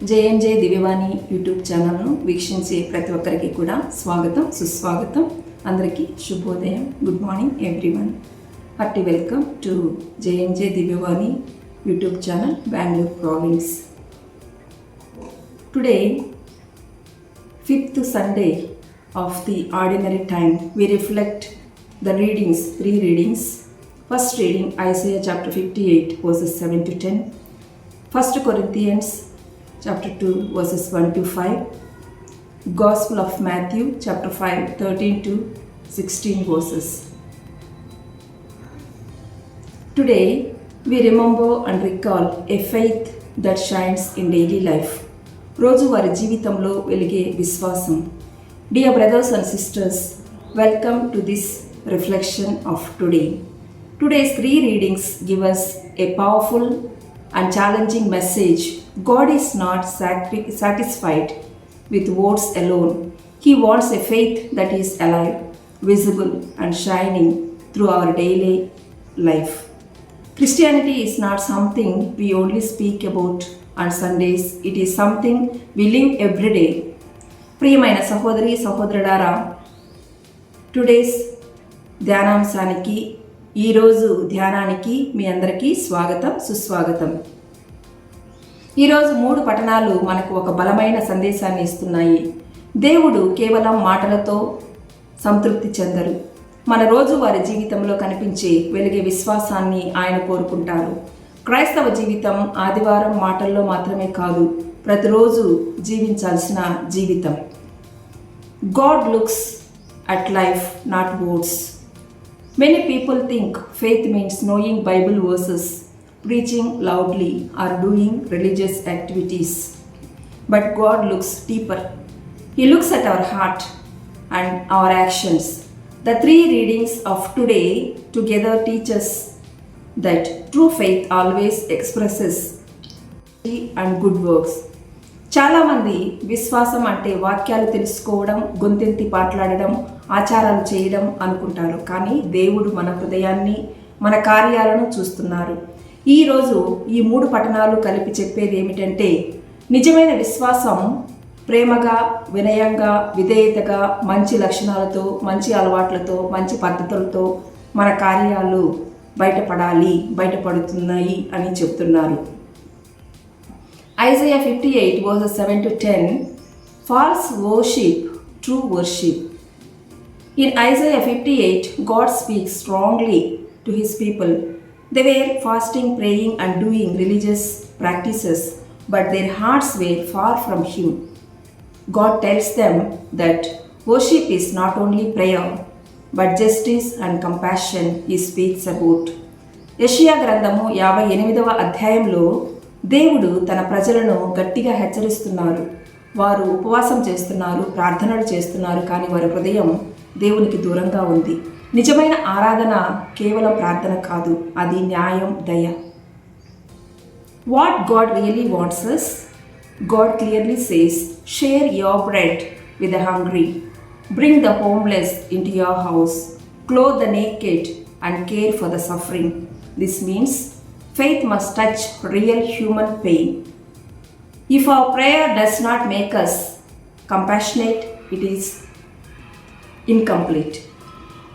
JMJ Divyavani YouTube ఛానల్ను వీక్షించే ప్రతి ఒక్కరికి కూడా స్వాగతం సుస్వాగతం. అందరికీ శుభోదయం. Good morning everyone hearty welcome to J M J Divyavani YouTube channel Bangalore province today fifth Sunday of the ordinary time we reflect the readings three readings first reading Isaiah chapter fifty eight verses seven to ten first Corinthians chapter 2, verses 1 to 5. Gospel of Matthew chapter 5, 13 to 16 verses. Today, we remember and recall a faith that shines in daily life. రోజువారి జీవితంలో వెలిగే విశ్వాసం dear brothers and sisters welcome to this reflection of today today's three readings give us a powerful And challenging message God is not satisfied with words alone. He wants a faith that is alive, visible, and shining through our daily life. Christianity is not something we only speak about on Sundays, it is something we live every day. ప్రియమైన సహోదరి సహోదరుడారా today's ధ్యానాంశానికి ఈరోజు ధ్యానానికి మీ అందరికీ స్వాగతం సుస్వాగతం. ఈరోజు మూడు పఠనాలు మనకు ఒక బలమైన సందేశాన్ని ఇస్తున్నాయి. దేవుడు కేవలం మాటలతో సంతృప్తి చెందరు. మన రోజువారి జీవితంలో కనిపించే వెలిగే విశ్వాసాన్ని ఆయన కోరుకుంటారు. క్రైస్తవ జీవితం ఆదివారం మాటల్లో మాత్రమే కాదు ప్రతిరోజు జీవించాల్సిన జీవితం. God looks at life not words Many people think faith means knowing Bible verses, preaching loudly, or doing religious activities. But God looks deeper. He looks at our heart and our actions. The three readings of today together teach us that true faith always expresses and good works. చాలామంది విశ్వాసం అంటే వాక్యాలు తెలుసుకోవడం గొంతెత్తి పాటలాడడం ఆచారాలు చేయడం అనుకుంటారు. కానీ దేవుడు మన హృదయాన్ని మన కార్యాలను చూస్తున్నారు. ఈరోజు ఈ మూడు పఠనాలు కలిపి చెప్పేది ఏమిటంటే నిజమైన విశ్వాసం ప్రేమగా వినయంగా విధేయతగా మంచి లక్షణాలతో మంచి అలవాట్లతో మంచి పద్ధతులతో మన కార్యాలు బయటపడాలి బయటపడుతున్నాయి అని చెప్తున్నారు. Isaiah 58 verses 7 to 10 False worship, true worship. In Isaiah 58, God speaks strongly to his people. They were fasting, praying, and doing religious practices, but their hearts were far from Him. God tells them that worship is not only prayer, but justice and compassion He speaks about. యషియా గ్రంథము యాభై ఎనిమిదవ అధ్యాయంలో దేవుడు తన ప్రజలను గట్టిగా హెచ్చరిస్తున్నారు వారు ఉపవాసం చేస్తున్నారు ప్రార్థనలు చేస్తున్నారు కానీ వారి హృదయం దేవునికి దూరంగా ఉంది. నిజమైన ఆరాధన కేవలం ప్రార్థన కాదు అది న్యాయం దయ. What God really wants us God clearly says share your bread with the hungry bring the homeless into your house clothe the naked and care for the suffering this means faith must touch real human pain if our prayer does not make us compassionate, it is incomplete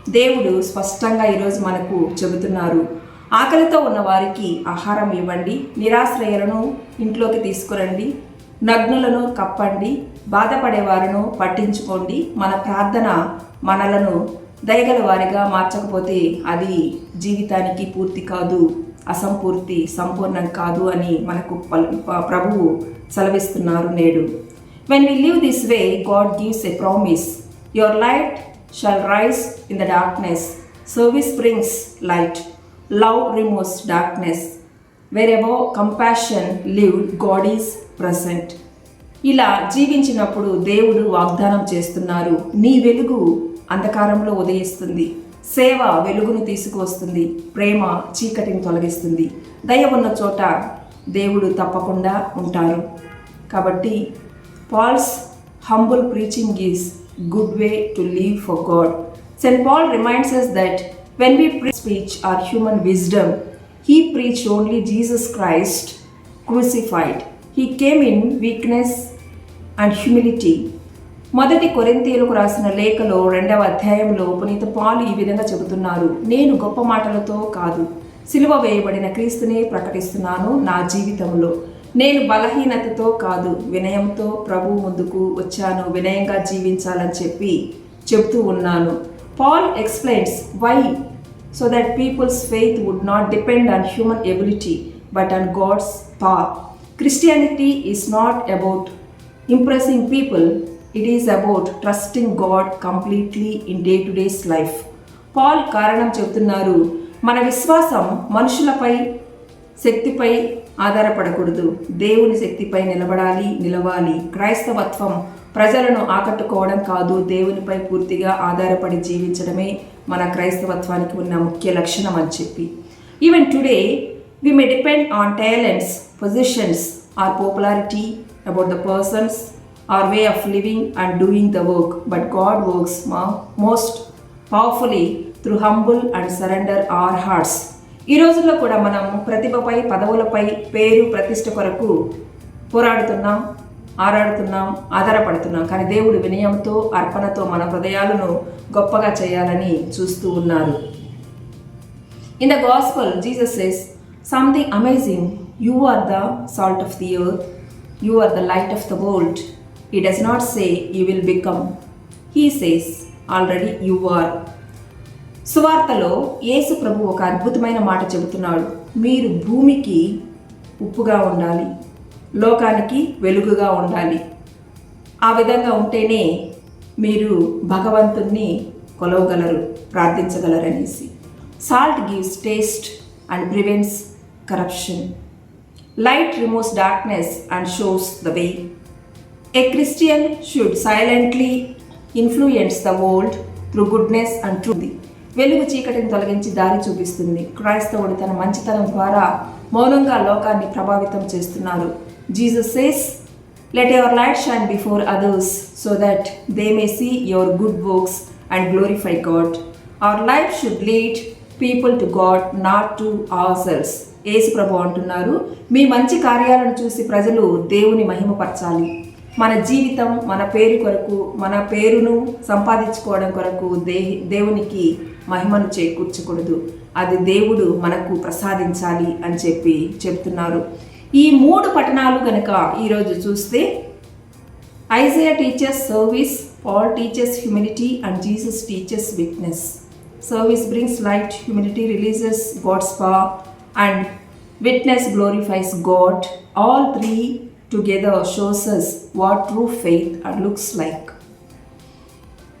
దేవుడు స్పష్టంగా ఈరోజు మనకు చెబుతున్నారు ఆకలితో ఉన్న వారికి ఆహారం ఇవ్వండి నిరాశ్రయులను ఇంట్లోకి తీసుకురండి నగ్నులను కప్పండి బాధపడేవారును పట్టించుకోండి మన ప్రార్థన మనలను దయగల వారిగా మార్చకపోతే అది జీవితానికి పూర్తి కాదు అసంపూర్తి సంపూర్ణం కాదు అని మనకు ప్రభువు సెలవిస్తున్నారు నేడు. When we live this way God gives a promise your light shall rise in the darkness service brings light love removes darkness where ever compassion live God is present ఇలా జీవించినప్పుడు దేవుడు వాగ్దానం చేస్తున్నారు. నీ వెలుగు అంధకారంలో ఉదయిస్తుంది. సేవ వెలుగును తీసుకువస్తుంది. ప్రేమ చీకటిని తొలగిస్తుంది. దయ ఉన్న చోట దేవుడు తప్పకుండా ఉంటారు. కాబట్టి Paul's humble preaching is good way to live for God saint Paul reminds us that when we preach our human wisdom, he preached only Jesus Christ crucified. He came in weakness and humility. మొదటి కొరింతీయులకు రాసిన లేఖలో రెండవ అధ్యాయంలో పునీత పాలు ఈ విధంగా చెబుతున్నారు నేను గొప్ప మాటలతో కాదు సిలువ వేయబడిన క్రీస్తునే ప్రకటిస్తున్నాను నా జీవితంలో నేను బలహీనతతో కాదు వినయంతో ప్రభు ముందుకు వచ్చాను వినయంగా జీవించాలని చెప్పి చెప్తూ ఉన్నాను. Paul explains why so that people's faith would not depend on human ability but on God's power Christianity is not about impressing people it is about trusting God completely in day to day's life Paul కారణం చెబుతున్నారు మన విశ్వాసం మనుషులపై శక్తిపై ఆధారపడకూడదు. దేవుని శక్తిపై నిలబడాలి నిలవాలి. క్రైస్తవత్వం ప్రజలను ఆకట్టుకోవడం కాదు దేవునిపై పూర్తిగా ఆధారపడి జీవించడమే మన క్రైస్తవత్వానికి ఉన్న ముఖ్య లక్షణం అని చెప్పి. Even today we may depend on talents positions or popularity about the persons or way of living and doing the work but God works most powerfully through humble and surrender our hearts ఈ రోజుల్లో కూడా మనం ప్రతిభపై పదవులపై పేరు ప్రతిష్ట కొరకు పోరాడుతున్నాం ఆరాడుతున్నాం ఆధారపడుతున్నాం. కానీ దేవుడు వినయంతో అర్పణతో మన హృదయాలను గొప్పగా చేయాలని చూస్తూ ఉన్నారు. In the gospel Jesus is something amazing you are the salt of the earth you are the light of the world he does not say you will become he says already you are సువార్తలో యేసు ప్రభు ఒక అద్భుతమైన మాట చెబుతున్నాడు. మీరు భూమికి ఉప్పుగా ఉండాలి లోకానికి వెలుగుగా ఉండాలి. ఆ విధంగా ఉంటేనే మీరు భగవంతుణ్ణి కొలవగలరు ప్రార్థించగలరనేసి. Salt gives taste and prevents corruption light removes darkness and shows the way a Christian should silently influence the world through goodness and truth వెలుగు చీకటిని తొలగించి దారి చూపిస్తుంది. క్రైస్తవుడు తన మంచితనం ద్వారా మౌనంగా లోకాన్ని ప్రభావితం చేస్తున్నారు Jesus says let your light shine before others so that they may see your good works and glorify God our life should lead people to God not to ourselves యేసు ప్రభు అంటున్నారు మీ మంచి కార్యాలను చూసి ప్రజలు దేవుని మహిమపరచాలి. మన జీవితం మన పేరు కొరకు మన పేరును సంపాదించుకోవడం కొరకు దే దేవునికి మహిమను చేకూర్చకూడదు. అది దేవుడు మనకు ప్రసాదించాలి అని చెప్పి చెప్తున్నారు. ఈ మూడు పట్టణాలు కనుక ఈరోజు చూస్తే Isaiah teaches service Paul teaches humility and Jesus teaches witness. Service brings light humility releases God's power and witness glorifies God. All three together shows what true faith and looks like.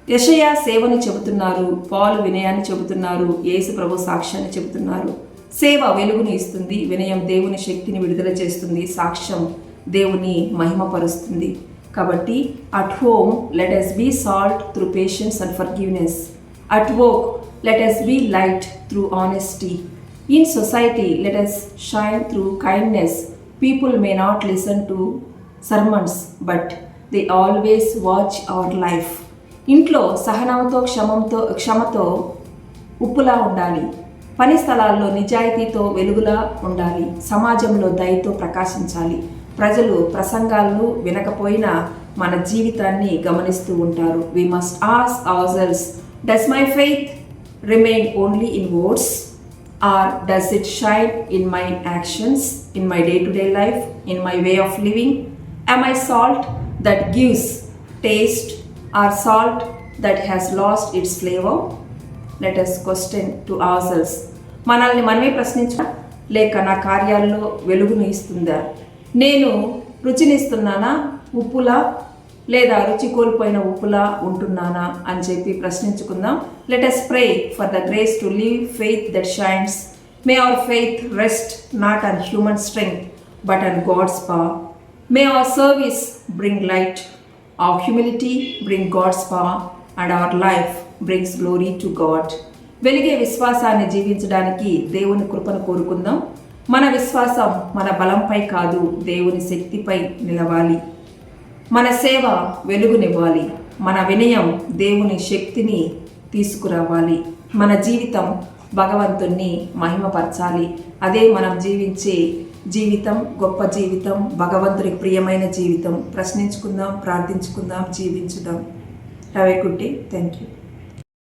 Yeshaya సేవని చెబుతున్నారు పాలు వినయాన్ని చెబుతున్నారు యేసు ప్రభు సాక్ష్యాన్ని చెబుతున్నారు. సేవ వెలుగుని ఇస్తుంది వినయం దేవుని శక్తిని విడుదల చేస్తుంది సాక్ష్యం దేవుని మహిమపరుస్తుంది. కాబట్టి at home let us be salt through patience and forgiveness at work let us be light through honesty in society let us shine through kindness people may not listen to sermons but they always watch our life ఇంట్లో సహనంతో క్షమంతో క్షమతో ఉప్పులా ఉండాలి. పని స్థలాల్లో నిజాయితీతో వెలుగులా ఉండాలి. సమాజంలో దయతో ప్రకాశించాలి. ప్రజలు ప్రసంగాలను వినకపోయినా మన జీవితాన్ని గమనిస్తూ ఉంటారు. We must ask ourselves does my faith remain only in words or does it shine in my actions in my day to day life in my way of living I my salt that gives taste or salt that has lost its flavor? Let us question to ourselves. మనల్ని మనమే ప్రశ్నించ లేక నా కార్యాల్లో వెలుగును ఇస్తుందా? నేను రుచినిస్తున్నానా? ఉప్పులా? లేదా రుచి కోల్పోయిన ఉప్పులా ఉంటున్నానా? అని చెప్పి ప్రశ్నించుకుందాం. Let us pray for the grace to live faith that shines may our faith rest not on human strength but on God's power may our service bring light our humility bring God's power, and our life brings glory to God. వెలిగే విశ్వాసాన్ని జీవించడానికి దేవుని కృపను కోరుకుందాం. మన విశ్వాసం మన బలంపై కాదు దేవుని శక్తిపై నిలవాలి. మన సేవ వెలుగునివ్వాలి. మన వినయం దేవుని శక్తిని తీసుకురావాలి. మన జీవితం భగవంతుణ్ణి మహిమపరచాలి. అదే మనం జీవించే జీవితం గొప్ప జీవితం భగవంతుడికి ప్రియమైన జీవితం. ప్రశ్నించుకుందాం ప్రార్థించుకుందాం జీవించుదాం. Ravikutty good thank you